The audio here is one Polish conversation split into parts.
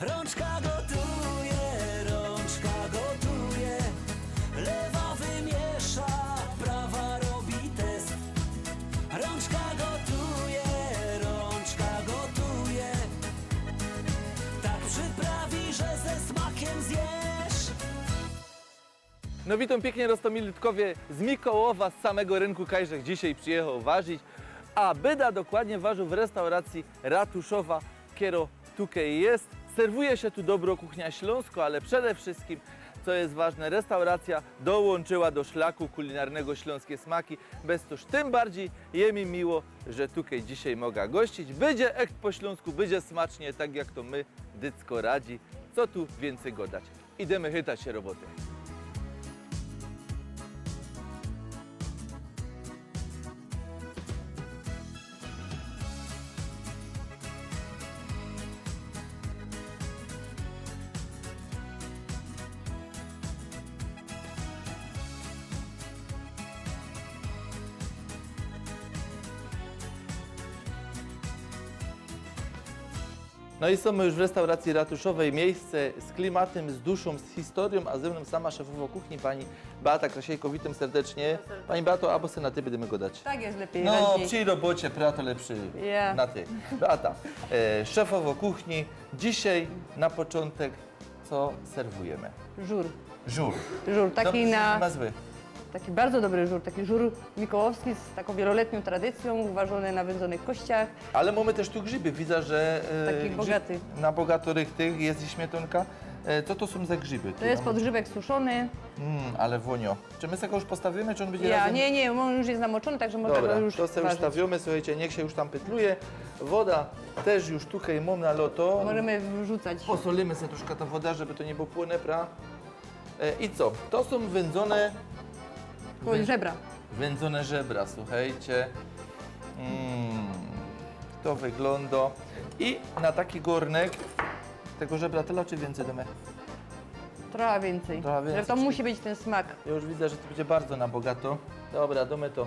Rączka gotuje, rączka gotuje, lewa wymiesza, prawa robi test. Rączka gotuje, rączka gotuje, tak przyprawi, że ze smakiem zjesz. No witam pięknie Rostomili Ludkowie z Mikołowa, z samego rynku Kajrzech dzisiaj przyjechał ważyć, a byda dokładnie ważył w restauracji Ratuszowa, kiero tukej jest. Serwuje się tu dobro kuchnia śląsko, ale przede wszystkim, co jest ważne, restauracja dołączyła do szlaku kulinarnego śląskie smaki. Bez toż tym bardziej je mi miło, że tutaj dzisiaj mogę gościć. Będzie ekt po śląsku, będzie smacznie, tak jak to my, dycko radzi. Co tu więcej godać? Idziemy chytać się roboty. I są już w restauracji ratuszowej, miejsce z klimatem, z duszą, z historią, a ze mną sama szefowa kuchni, pani Beata Krasiejko, witam serdecznie. Pani Beato, albo se na ty będziemy gadać. Tak jest lepiej. No, raźniej. przy robocie, prato lepszy Ja. na ty. Beata, e, szefowo kuchni, dzisiaj na początek co serwujemy? Żur. Żur. Żur, taki na, nazwy. Taki bardzo dobry żur, taki żur mikołowski z taką wieloletnią tradycją, ważony na wędzonych kościach. Ale mamy też tu grzyby. Widzę, że e, Taki grzyb- bogaty. na bogatorych tych jest i śmietanka. E, co to są za grzyby? To jest podgrzybek suszony. Mm, ale wonio. Czy my sobie go już postawimy, czy on będzie Ja, razem? nie, nie, on już jest namoczony, także można Dobra, go już to sobie już ważyć. stawiamy, słuchajcie, niech się już tam pytluje. Woda też już tutaj mam na loto. Możemy wrzucać. Posolimy sobie troszkę ta woda, żeby to nie było płynne, pra. E, I co? To są wędzone, Koło żebra. wędzone żebra, słuchajcie. Mm, to wygląda. I na taki gornek tego żebra tyle czy więcej damy? Trochę więcej. Trochę więcej, Że to czyli- musi być ten smak. Ja już widzę, że to będzie bardzo na bogato. Dobra, damy to.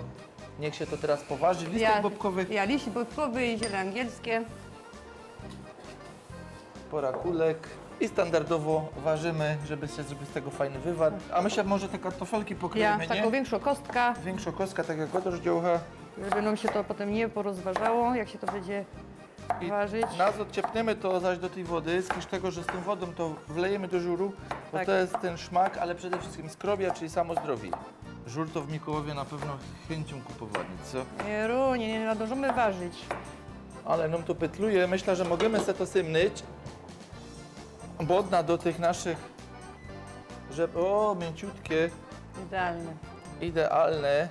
Niech się to teraz poważy. Listek bobkowych, Ja liść bobkowy i ziele angielskie. pora kulek. I standardowo ważymy, żeby się zrobić z tego fajny wywar. A my się może te kartofelki Ja, pokryjemy, taką nie? większą kostkę, Większa kostka, tak jak dziołcha. żeby nam się to potem nie porozważało, jak się to będzie I ważyć. Nas odciepniemy to zaś do tej wody, z tego, że z tą wodą to wlejemy do żuru, bo Tak. to jest ten szmak, ale przede wszystkim skrobia, czyli samo zdrowie. Żur to w Mikołowie na pewno chęcią kupowali, co? Nie, Ru, nie, nie nadążymy ważyć. Ale nam to pytluje, myślę, że możemy se to symnyć, bo odna do tych naszych, że o, mięciutkie, Idealne. idealne.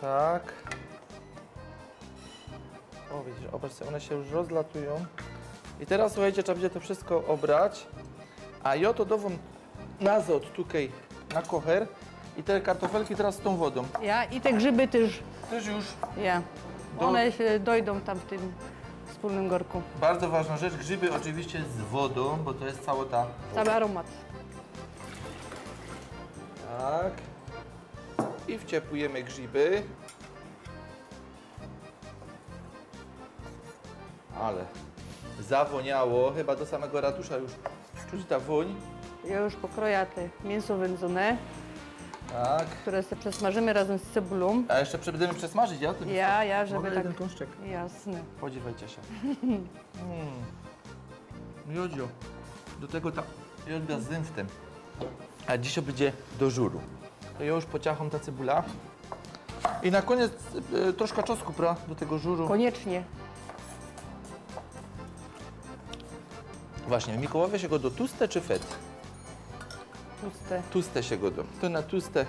Tak. O, widzisz, obecnie one się już rozlatują. I teraz słuchajcie, trzeba będzie to wszystko obrać. A ja to dową nazot tutaj na kocher i te kartofelki teraz z tą wodą. Ja i te grzyby też, Też już ja. Do- One się dojdą tam w tym wspólnym gorku. bardzo ważna rzecz, grzyby oczywiście z wodą, bo to jest cała ta Cały aromat. Tak. I wciepujemy grzyby. Ale zawoniało, chyba do samego ratusza już czuć ta woń. Ja już pokroję te mięso wędzone, Tak. które sobie przesmażymy razem z cebulą. A jeszcze będziemy przesmażyć, ja? Tym Ja, ja, żeby Mogę tak... jeden kąszczek? Jasne. Podziewajcie się. Mm. Jodzio. Do tego ta jodbia z zymftem. A dzisiaj będzie do żuru. To ja już pociacham ta cebula. I na koniec e, troszkę czosnku, pra, do tego żuru. Koniecznie. Właśnie, w Mikołowie się go do tuste czy fet? Puste. Tuste się go do. To na tuste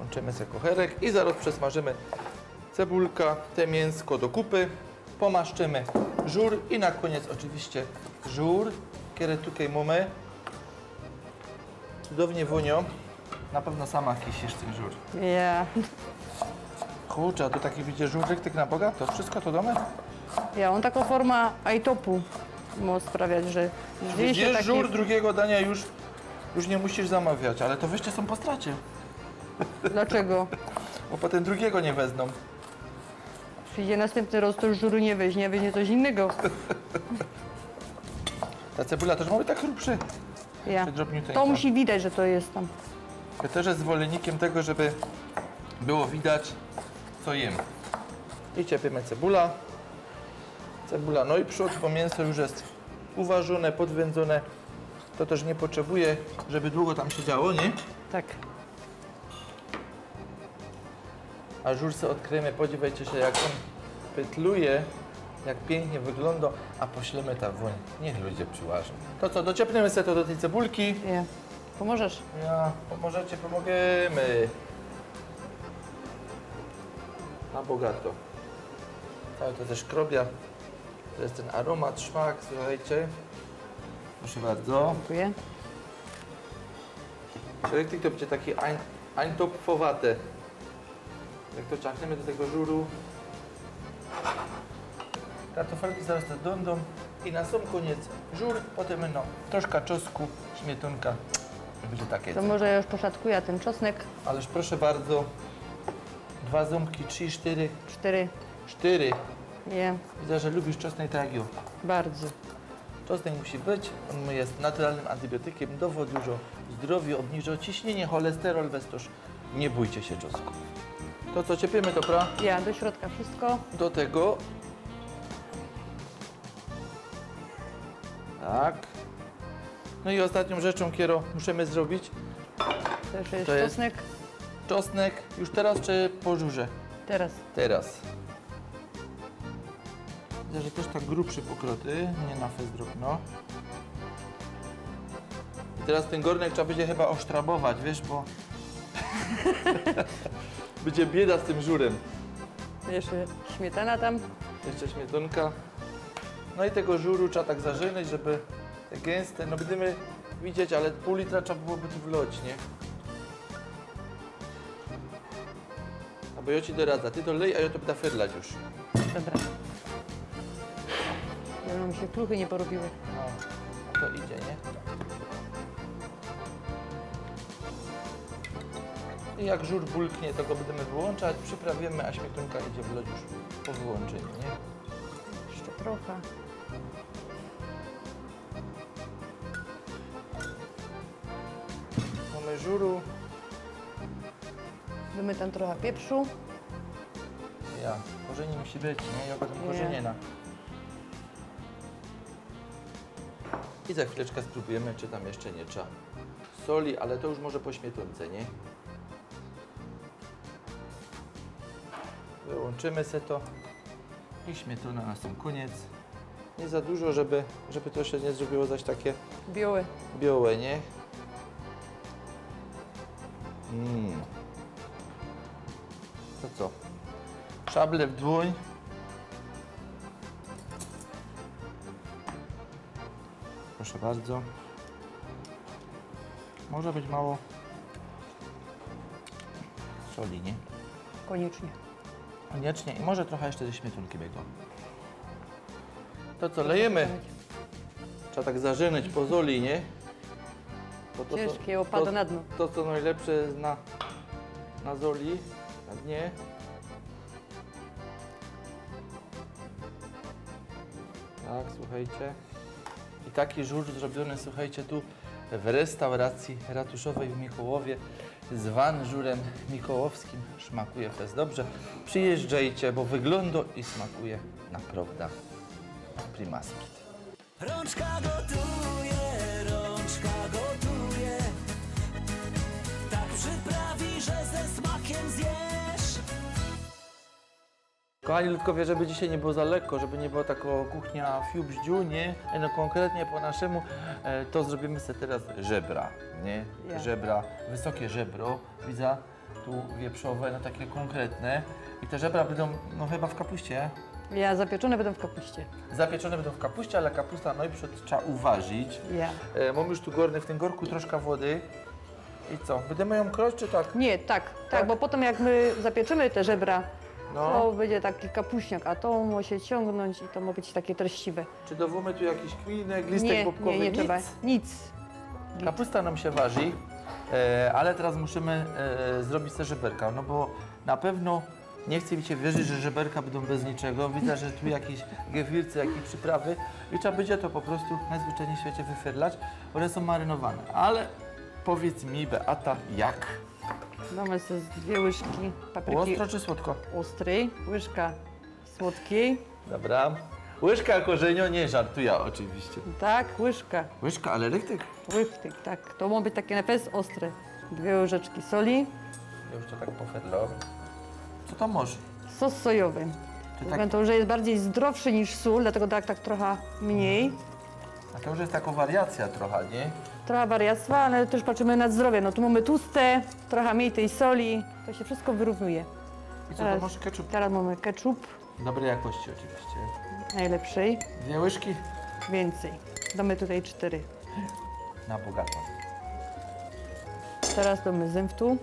łączymy sobie kocherek i zaraz przesmażymy cebulka, te mięsko do kupy, pomaszczymy żur i na koniec oczywiście żur, kiedy tutaj mamy. Cudownie wonio. Na pewno sama kisisz ten żur. Ja. Kurczę, a tu taki widzicie żurek tak na bogato. Wszystko to domy? Ja, on taką formę ajtopu może sprawiać, że się Widzisz, taki... żur drugiego dania już, już nie musisz zamawiać, ale to wyście są po stracie, Dlaczego? bo potem drugiego nie wezmą. Przyjdzie następny roz, to już żuru nie weźmie, weźmie coś innego. Ta cebula też ma być tak chrupszy. Ja. Drobniuteńka. To musi widać, że to jest tam. Ja też jest zwolennikiem tego, żeby było widać, co jem. I ciepiemy cebula. Cebula, no i przód, bo mięso już jest uważone, podwędzone. To też nie potrzebuje, żeby długo tam siedziało, nie? Tak. A żur se odkryjemy, podziwiajcie się jak on pytluje, jak pięknie wygląda, a poślemy ta woń. Niech ludzie przyłażą. To co, dociepniemy sobie to do tej cebulki. Ja. Pomożesz? Ja, pomożecie, pomogemy. Na bogato. Całe to też krobia. To jest ten aromat, szmak, słuchajcie. Proszę bardzo. Dziękuję. Elektryk to będzie takie ein- eintopfowate. Jak to ciachniemy do tego żuru. Kartofelki zaraz to dądą. I na sam koniec żur, potem no troszkę czosnku, śmietunka. Będzie takie. To może ja już poszatkuję ten czosnek. Ależ proszę bardzo, dwa ząbki, trzy, cztery, Cztery. cztery. Nie. Widzę, że lubisz czosnek tak jak ja. Bardzo. Czosnek musi być, on jest naturalnym antybiotykiem, dużo zdrowiu, obniża ciśnienie, cholesterol, weź toż nie bójcie się czosnku. To co, ciepiemy to, pra? Ja. Do środka wszystko. Do tego... Tak. No i ostatnią rzeczą, Kiero, musimy zrobić Też jest To jest- czosnek. czosnek już teraz czy po żurze? Teraz. Teraz. Widzę, że też tak grubszy pokroty, nie na fest drobno. I teraz ten gornek trzeba będzie chyba osztrabować, wiesz, bo... będzie bieda z tym żurem. Jeszcze śmietana tam. Jeszcze śmietonka. No i tego żuru trzeba tak zażynać, żeby te gęste, no będziemy widzieć, ale pół litra trzeba byłoby tu wlać, nie? Albo ja ci doradza, ty to lej, a ja to będę ferlać już. Dobra. Żeby mi się kluchy nie porobiły. No, to idzie, nie? I jak żur bulknie, to go będziemy wyłączać, przyprawimy, a śmietunka idzie w lód już po wyłączeniu, nie? Jeszcze trochę. Mamy żuru, Damy tam trochę pieprzu. ja, korzenie musi być, nie? Ja potem Nie. korzeniena. I za chwileczkę spróbujemy, czy tam jeszcze nie trzeba soli, ale to już może po śmietunce, nie? Wyłączymy se to i śmietuna na sam koniec. Nie za dużo, żeby, żeby to się nie zrobiło zaś takie Białe. białe, nie? Mm. To co? Szable w dłoń. Proszę bardzo. Może być mało soli, nie? Koniecznie. Koniecznie. I może trochę jeszcze ze śmietunki biegło. To co, lejemy? Trzeba tak zażynać po zoli, nie? Bo to, co- Ciężkie, opada to, na dno. To, co najlepsze jest na, na zoli, na dnie. Tak, słuchajcie. Taki żur zrobiony, słuchajcie, tu w restauracji ratuszowej w Mikołowie, zwany żurem mikołowskim. Smakuje fest dobrze. Przyjeżdżajcie, bo wygląda i smakuje naprawdę primaskit. Rączka gotuje, Kochani ludkowie, żeby dzisiaj nie było za lekko, żeby nie była taka kuchnia fiu bździu, nie? No konkretnie po naszemu, e, to zrobimy sobie teraz żebra, nie? Ja. Żebra, wysokie żebro, widzę, tu wieprzowe, no takie konkretne. I te żebra będą, no chyba w kapuście. Ja zapieczone będą w kapuście. Zapieczone będą w kapuście, ale kapusta, no i przed trzeba uważić. Ja. E, mam już tu gorny, w tym gorku troszkę wody. I co, będziemy ją kroć czy tak? Nie, tak, tak, Tak? bo potem jak my zapieczymy te żebra, No. to będzie taki kapuśniak, a to może się ciągnąć i to ma być takie treściwe. Czy dowómy tu jakiś kminek, listek Nie, bobkowy? nie, nie Nic? trzeba. Nic. Kapusta nam się waży, e, ale teraz musimy e, zrobić te żeberka, no bo na pewno Nie chcę mi się wierzyć, że żeberka będą bez niczego. Widzę, że tu jakieś gewirce, jakieś przyprawy i trzeba będzie to po prostu najzwyczajniej w świecie wyferdlać. One są marynowane. Ale powiedz mi, Beata, jak? Damy sobie z dwie łyżki papryki Ostro czy słodko? ostrej, łyżka słodkiej. Dobra. Łyżka korzenio, nie żartuję oczywiście. Tak, łyżka. Łyżka, ale lektyk. Łyżki, tak. To ma być takie na pewno ostre. Dwie łyżeczki soli, Ja już to tak poferdlałem. Co to może? sos sojowy. Czy Tak. tak, To, że jest bardziej zdrowszy niż sól, dlatego tak, tak trochę mniej. a to już jest taka wariacja trochę, nie? Trochę wariactwa, ale też patrzymy na zdrowie. No tu mamy tłuste, trochę mniej tej soli. To się wszystko wyrównuje. I co to Teraz. może ketchup? Teraz mamy ketchup Dobrej jakości oczywiście. najlepszej. Dwie łyżki Więcej. Damy tutaj cztery. na bogato. Teraz damy zęftu.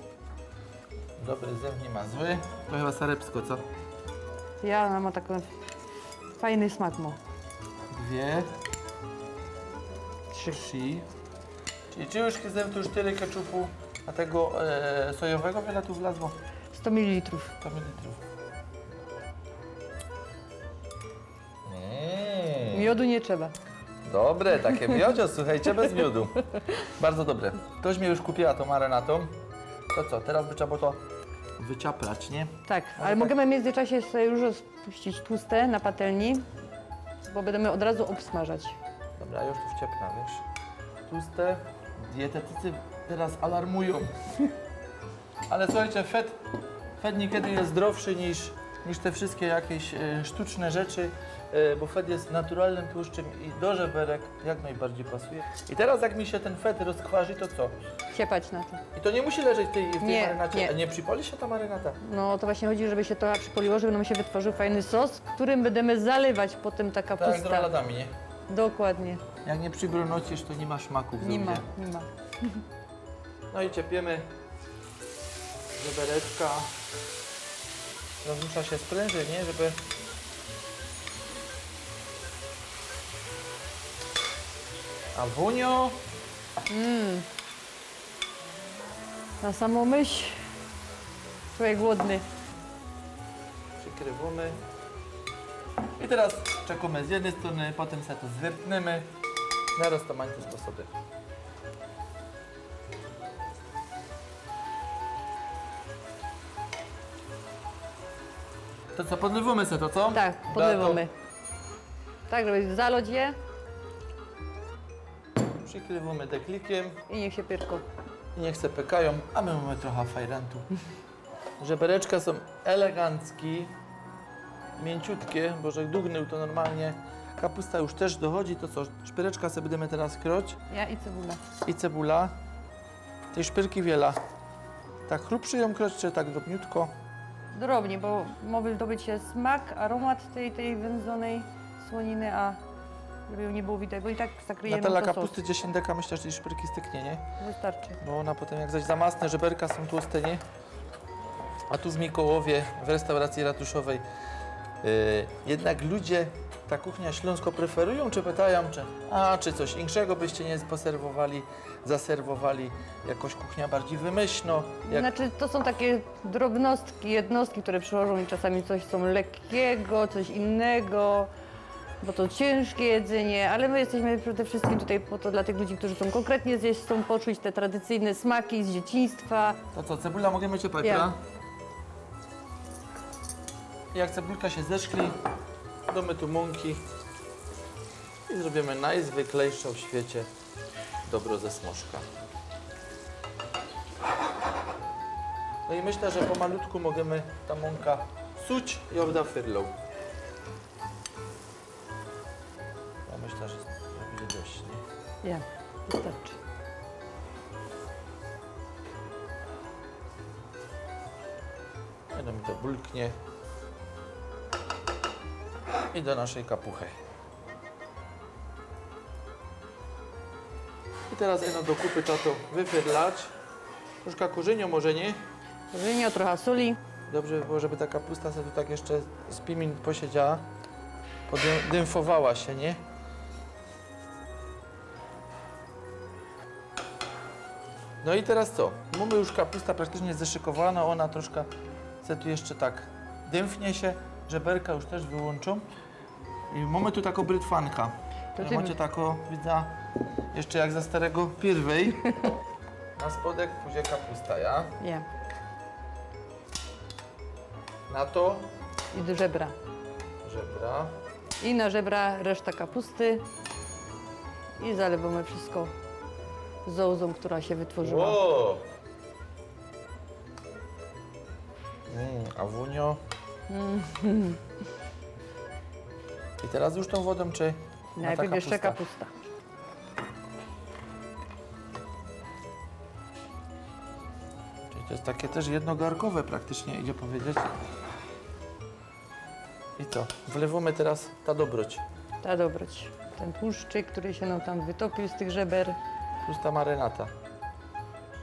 Dobry zęb nie ma zły. To chyba sarepsko, co? Ja ona ma taki fajny smak ma. Dwie, Trzy. trzy. Czyli trzy łyżki zęb to już tyle ketchupu, a tego e, sojowego wiele tu wlazło? 100 ml. 100 ml. Mm. Miodu nie trzeba. Dobre, takie miodzio, słuchajcie, bez miodu. Bardzo dobre. Ktoś mnie już kupiła tą marynatą. To co, teraz by trzeba było to wyciaprać, nie? Tak, ale tak- możemy w międzyczasie sobie już spuścić tłuste na patelni, bo będziemy od razu obsmażać. Dobra, już tu wciepnę, wiesz. Tłuste dietetycy teraz alarmują. Ale słuchajcie, fed, fed niekiedy jest zdrowszy niż, niż te wszystkie jakieś e, sztuczne rzeczy, e, bo fed jest naturalnym tłuszczem i do żeberek jak najbardziej pasuje. I teraz jak mi się ten fed rozkwarzy, to co? Siepać na to. I to nie musi leżeć w tej, w tej Nie, marynacie. nie. A nie przypali się ta marynata? No to właśnie chodzi, żeby się to przypoliło, żeby nam się wytworzył fajny sos, którym będziemy zalewać potem taka Tak z pusta. roladami, nie? Dokładnie. Jak nie przybronocisz, to nie ma smaku w Nie ma, nie ma. No i ciepiemy żebereczka. Rozmusza się sprężynie, żeby A wunio? Na samą myśl. Człowiek głodny. Przykrywamy. I teraz czekamy z jednej strony, potem sobie to zwiertniemy na roztomańce sposoby. To co, podlewamy sobie to, co? Tak, podlewamy. Tak, żeby zalać je Przykrywamy deklikiem i niech się pierko. i niech se pekają, a my mamy trochę fajrentu. Żebereczka są elegancki, mięciutkie, bo że dugnył to normalnie. Kapusta już też dochodzi, to co, szpyreczka sobie będziemy teraz kroć Ja i cebula. i cebula. Tej szpyrki wiela. Tak chrupszy ją kroć, czy tak drobniutko? Drobnie, bo może zdobyć się smak, aromat tej, tej wędzonej słoniny, a żeby ją nie było widać, bo i tak zakryjemy Natala to sos. kapusty 10 deka, myślę, że tej szpyrki styknie, nie? Wystarczy. Bo ona potem jak zaś za masne żeberka są tłuste, nie? A tu w Mikołowie, w restauracji ratuszowej, jednak ludzie ta kuchnia śląsko preferują, czy pytają, czy a, czy coś inszego byście nie poserwowali, zaserwowali, jakoś kuchnia bardziej wymyślno, jak Znaczy, to są takie drobnostki, jednostki, które przychodzą i czasami coś są lekkiego, coś innego, bo to ciężkie jedzenie, ale my jesteśmy przede wszystkim tutaj po to dla tych ludzi, którzy chcą konkretnie zjeść, chcą poczuć te tradycyjne smaki z dzieciństwa. To co, cebula możemy ciepać, Ja. Jak cebulka się zeszkli, damy tu mąki i zrobimy najzwyklejszą w świecie dobro ze smoszka. No i myślę, że pomalutku możemy ta mąka suć i odda fyrlą. Ja myślę, że będzie dość, nie? Ja, wystarczy. Jedno mi to bulknie. I do naszej kapuchy. I teraz jedno do kupy trzeba to wyfydlać. Troszkę korzynio może nie. Żynio, trochę soli. Dobrze by było, żeby ta kapusta sobie tu tak jeszcze z 5 minut posiedziała. Podymfowała się, nie? No i teraz co? Mamy już kapusta praktycznie zeszykowana, ona troszkę se tu jeszcze tak dymfnie się, żeberka już też wyłączą. I mamy tu taką brytwanka. To ty- macie taką, widzę, jeszcze jak za starego pierwej. Na spodek pójdzie kapusta, ja? Nie. Na to I do żebra. żebra. I na żebra reszta kapusty. I zalewamy wszystko zołzą, która się wytworzyła. Wow. Mm, a wunio. I teraz już tą wodą, czy na Najpierw jeszcze kapusta? kapusta. Czyli to jest takie też jednogarkowe praktycznie, idzie powiedzieć. I co? Wlewamy teraz ta dobroć. Ta dobroć. Ten tłuszczyk, który się nam tam wytopił z tych żeber, Pusta marynata.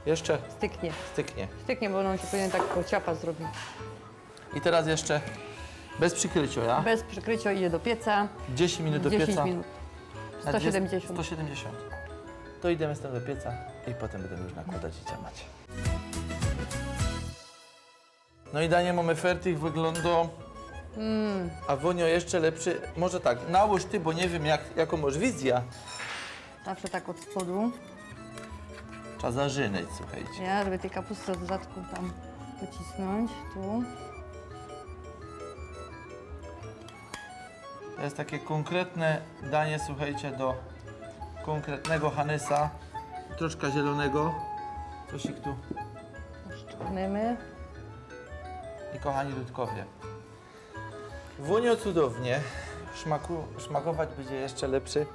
Jeszcze styknie. styknie. Styknie, bo on się powinien tak koło ciapa zrobić. I teraz jeszcze bez przykrycia, ja? Bez przykrycia idzie do pieca. 10 minut do 10 pieca. minut. Na 20 170. 170. To idziemy z tym do pieca i potem będziemy już nakładać i ciamać. No i danie mamy fertig, wygląda... Mm, A wonio jeszcze lepszy. Może tak, nałóż ty, bo nie wiem jak, jaką masz wizję. zawsze tak od spodu, Trzeba zażynać, słuchajcie. nie? żeby tej kapusty od zadku tam pocisnąć. Tu. To jest takie konkretne danie, słuchajcie, do konkretnego Hanysa. Troszkę zielonego. Cosik tu. Szczernymy. I kochani ludkowie. Wonio cudownie. Szmaku, szmakować będzie jeszcze lepszy.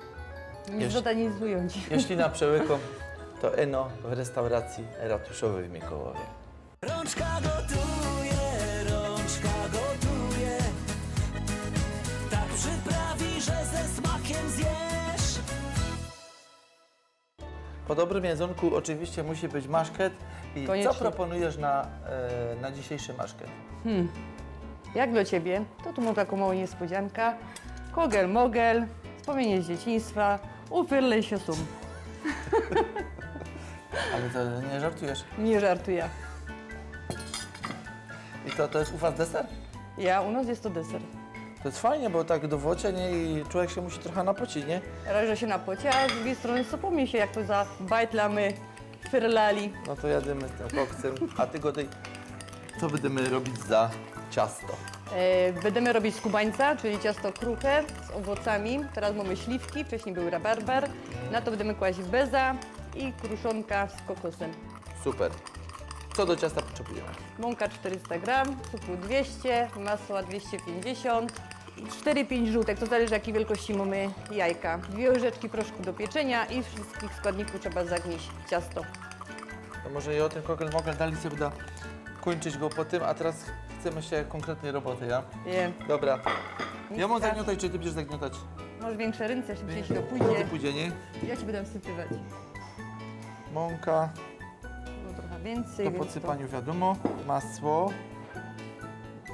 Nie zdanizują ci. Jeśli na przełyku, to Eno w restauracji ratuszowej w Mikołowie. Rączka gotuje, Po dobrym jedzonku oczywiście musi być maszket. I Koniecznie. co proponujesz na, e, na dzisiejszy maszket? Jak dla ciebie, to tu mam taką małą niespodziankę. Kogel mogel, wspomnienie z dzieciństwa, ufyrlej się sum. Ale to nie żartujesz. Nie żartuję. I to, to jest u Was deser? Ja, u nas jest to deser. To jest fajnie, bo tak do wocie, nie? I człowiek się musi trochę napocić, nie? Raz, że się napocie, a z drugiej strony zapomnij się, jak to za bajtlamy fyrlali. No to jadymy z tym koksem. A Ty Godej, co będziemy robić za ciasto? E, będziemy robić skubańca, czyli ciasto kruche z owocami. Teraz mamy śliwki, wcześniej był rabarbar. Na to będziemy kłaść beza i kruszonka z kokosem. Super. Co do ciasta potrzebujemy? Mąka 400 gram, cukru 200, masła 250 i 4-5 żółtek, to zależy jakiej wielkości mamy jajka. Dwie łyżeczki proszku do pieczenia i wszystkich składników trzeba zagnieść ciasto. To może i o tym kogel mogel dali sobie da kończyć go po tym, a teraz chcemy się konkretnej roboty, ja? Je. Dobra. Ja mam Miska. zagniotać, czy ty będziesz zagniotać? Masz większe ręce, szybciej się to Ty pójdzie. pójdzie, nie? Ja ci będę wsypywać. Mąka, więcej, po więc podsypaniu wiadomo, masło,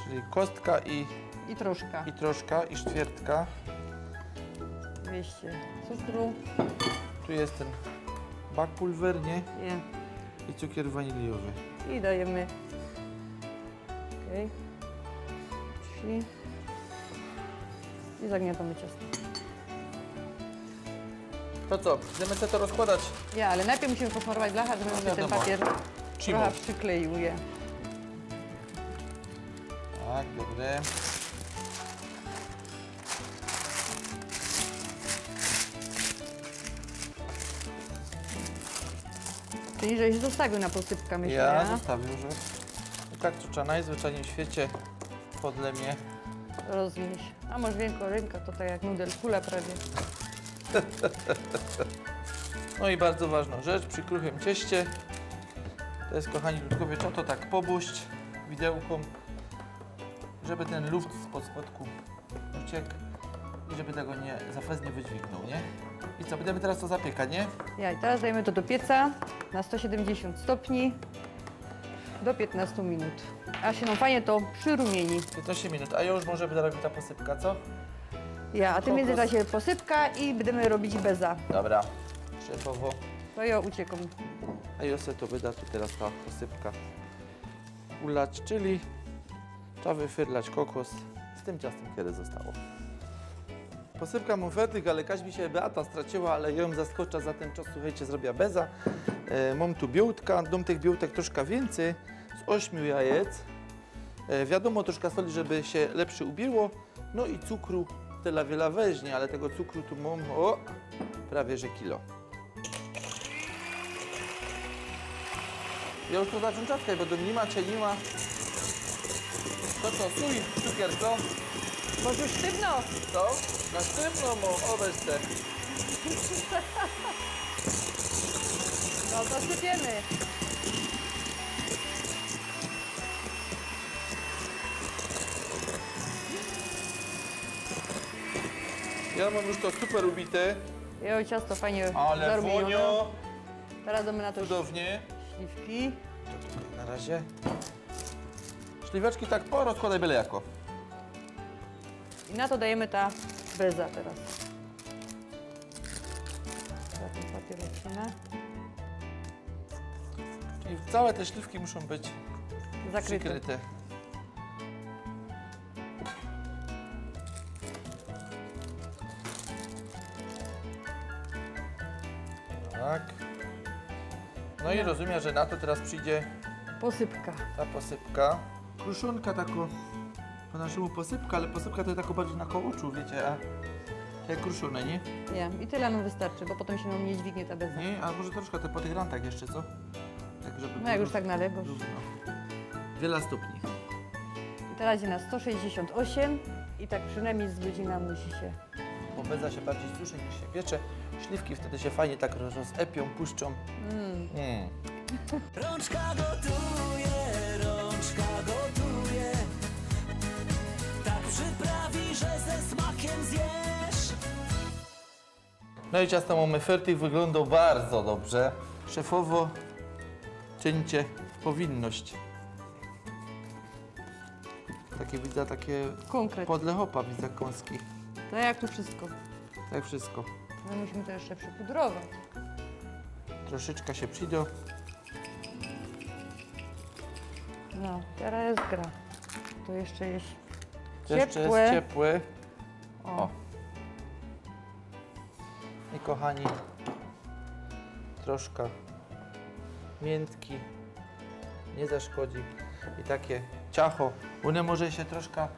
czyli kostka i. I troszkę. i troszka, i sztwiertka. 200 cukru. Tu jest ten bakpulwer, nie? Je. I cukier waniliowy. I dajemy. Okej. Trzy. I zagniatamy ciasto. To co, będziemy sobie to rozkładać? Ja, ale najpierw musimy posmarować blachę, żeby się ten wiadomo. papier Cimo. trochę przykleił. Je. Tak, dobre. Czyli żeś zostawił na posypkę, myślę. Ja zostawił, że tak trzeba najzwyczajniej w świecie podlemie. Roznieś. A masz większą rękę, to tak jak nudel kula prawie. No i bardzo ważna rzecz przy kruchym cieście. To jest, kochani ludkowie, trzeba to tak pobuść widełką, żeby ten luft spod spodku uciekł i żeby tego nie, za fez nie wydźwignął, nie? I co, będziemy teraz to zapiekać, nie? Ja, i teraz dajemy to do pieca na 170 stopni do 15 minut. A się nam fajnie to przyrumieni. 15 minut, a już może będę robić ta posypka, co? Ja, a tym Kokos. międzyczasie posypka i będziemy robić beza. Dobra. Szefowo. To ja uciekam. A ja sobie to wyda tu teraz ta posypka ulać, czyli Trzeba wyfyrlać kokos z tym ciastem, kiedy zostało. Posypka mu fertyk, ale kaś mi się Beata straciła, ale ją zaskocza za ten czas, słuchajcie, zrobię beza. E, mam tu białtka, dom tych białtek troszkę więcej, z ośmiu jajec. E, wiadomo, troszkę soli, żeby się lepsze ubiło. No i cukru tyle wiele weźmie, ale tego cukru tu mam, o, prawie że kilo. Ja już to zacząłem czaskać, bo do nie ma, czy nie ma. To co, sój, cukier, co? Bo już sztywno. Co? Na sztywno mu, oweź te. No zasypiemy. Ja mam już to super ubite, Jo, ciasto fajnie ale zarumienione. wonio, Teraz damy na to cudownie. Śliwki. To tutaj na razie. Śliweczki tak porozkładaj byle jako. I na to dajemy ta beza teraz. Za ten papier lecimy. Czyli całe te śliwki muszą być Zakryty. przykryte. No i rozumiem, że na to teraz przyjdzie Posypka. ta posypka. Kruszonka tako, po naszemu posypka, ale posypka to tako bardziej na kołoczu, wiecie, a jak kruszone, nie? Nie, i tyle nam wystarczy, bo potem się nam nie dźwignie ta beza. Nie, a może troszkę te po tych rantach jeszcze, co? Tak, żeby No jak już tak nalewo. równo. Wiele stopni. I teraz jest na 168 i tak przynajmniej z godzina musi się. Bo beza się bardziej suszy niż się piecze. Śliwki wtedy się fajnie tak rozepią, puszczą. Mm. Mm. Rączka gotuje, rączka gotuje. Tak przyprawi, że ze smakiem zjesz. No i ciasto mamy fertig, wygląda bardzo dobrze. Szefowo, czyńcie powinność. Takie widzę, takie Konkret. podle hopa widzę kąski. Tak jak tu wszystko. Tak wszystko. My musimy to jeszcze przypudrować. Troszeczkę się przyjdą. No, teraz jest gra. To jeszcze jest Jeszcze ciepłe. jest ciepły. O. O. I kochani, troszkę miętki nie zaszkodzi. I takie ciacho, one może się troszkę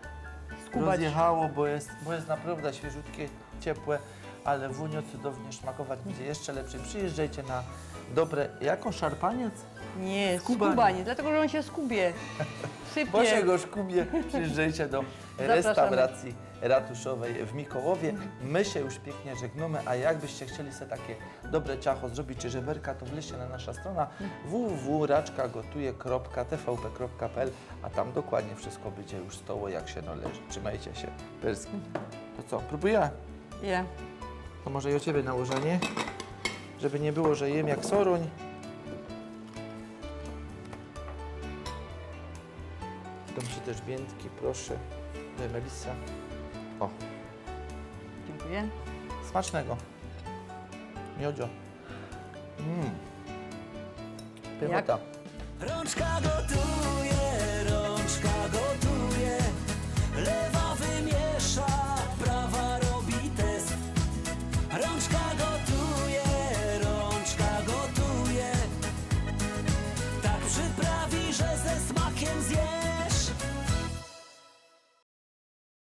Skubać. rozjechało, bo jest, bo jest naprawdę świeżutkie, ciepłe, ale wunio cudownie szmakować będzie jeszcze lepszy. Przyjeżdżajcie na dobre, jako szarpaniec? Nie, Skubanie. skubanie. dlatego że on się skubie. Po Sypie. go szkubie przyjeżdżajcie do restauracji ratuszowej w Mikołowie. My się już pięknie żegnamy, a jakbyście chcieli sobie takie dobre ciacho zrobić czy żeberka, to wleźcie na nasza strona www.raczkagotuje.tvp.pl, a tam dokładnie wszystko będzie już stoło jak się należy. Trzymajcie się. Perski. To co, próbuję? Ja. To może i o Ciebie nałożenie, żeby nie było, że jem jak soruń. Dam Ci też biętki, proszę. Melissa. O, Dziękuję. smacznego. Miodzio. Mmm. Pychota. Rączka gotuje,